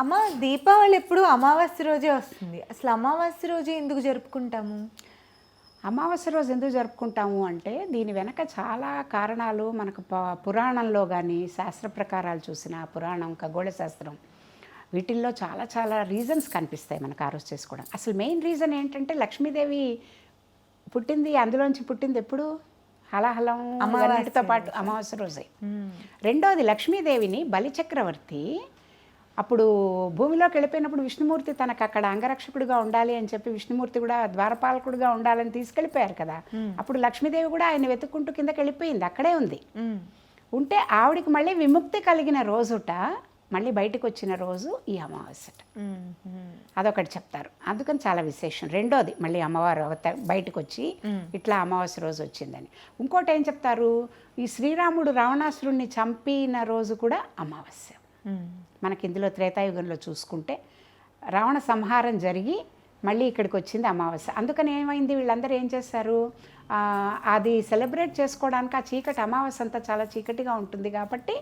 అమ్మ దీపావళి ఎప్పుడు అమావాస్య రోజే వస్తుంది. అసలు అమావాస్య రోజే ఎందుకు జరుపుకుంటాము? అమావాస్య రోజు ఎందుకు జరుపుకుంటాము అంటే దీని వెనక చాలా కారణాలు మనకు ప- పురాణంలో కానీ శాస్త్ర ప్రకారాలు చూసిన పురాణం ఖగోళ శాస్త్రం వీటిల్లో చాలా చాలా రీజన్స్ కనిపిస్తాయి మనకు ఆ రోజు చేసుకోవడం. అసలు మెయిన్ రీజన్ ఏంటంటే లక్ష్మీదేవి పుట్టింది అందులోంచి పుట్టింది ఎప్పుడు? హలాహలం అన్నిటితో పాటు అమావాస్య రోజే. రెండోది లక్ష్మీదేవిని బలిచక్రవర్తి అప్పుడు భూమిలోకి వెళ్ళిపోయినప్పుడు విష్ణుమూర్తి తనకు అక్కడ అంగరక్షకుడిగా ఉండాలి అని చెప్పి విష్ణుమూర్తి కూడా ద్వారపాలకుడిగా ఉండాలని తీసుకెళ్ళిపోయారు కదా. అప్పుడు లక్ష్మీదేవి కూడా ఆయన వెతుక్కుంటూ కిందకి వెళ్ళిపోయింది. అక్కడే ఉంది. ఉంటే ఆవిడికి మళ్ళీ విముక్తి కలిగిన రోజుట మళ్ళీ బయటకు వచ్చిన రోజు ఈ అమావాస్యట. అదొకటి చెప్తారు. అందుకని చాలా విశేషం. రెండోది మళ్ళీ అమ్మవారు బయటకు వచ్చి ఇట్లా అమావాస్య రోజు వచ్చిందని. ఇంకోటి ఏం చెప్తారు? ఈ శ్రీరాముడు రావణాసురుణ్ణి చంపిన రోజు కూడా అమావాస్య. మనకి ఇందులో త్రేతాయుగంలో చూసుకుంటే రావణ సంహారం జరిగి మళ్ళీ ఇక్కడికి వచ్చింది అమావాస్య. అందుకని ఏమైంది? వీళ్ళందరూ ఏం చేస్తారు అది సెలబ్రేట్ చేసుకోవడానికి ఆ చీకటి అమావాస్య అంతా చాలా చీకటిగా ఉంటుంది కాబట్టి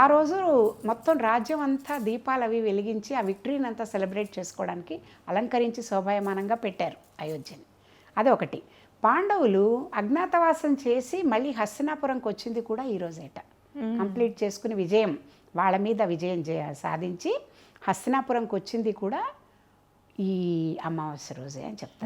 ఆ రోజు మొత్తం రాజ్యం అంతా దీపాలు అవి వెలిగించి ఆ విక్టరీని అంతా సెలబ్రేట్ చేసుకోవడానికి అలంకరించి శోభాయమానంగా పెట్టారు అయోధ్యని. అదొకటి. పాండవులు అజ్ఞాతవాసం చేసి మళ్ళీ హస్తినాపురంకి వచ్చింది కూడా ఈరోజేట రోజేట. కంప్లీట్ చేసుకుని విజయం వాళ్ళ మీద విజయం చే- సాధించి హస్తినాపురంకి వచ్చింది కూడా ఈ అమావాస్య రోజే అని చెప్తారు.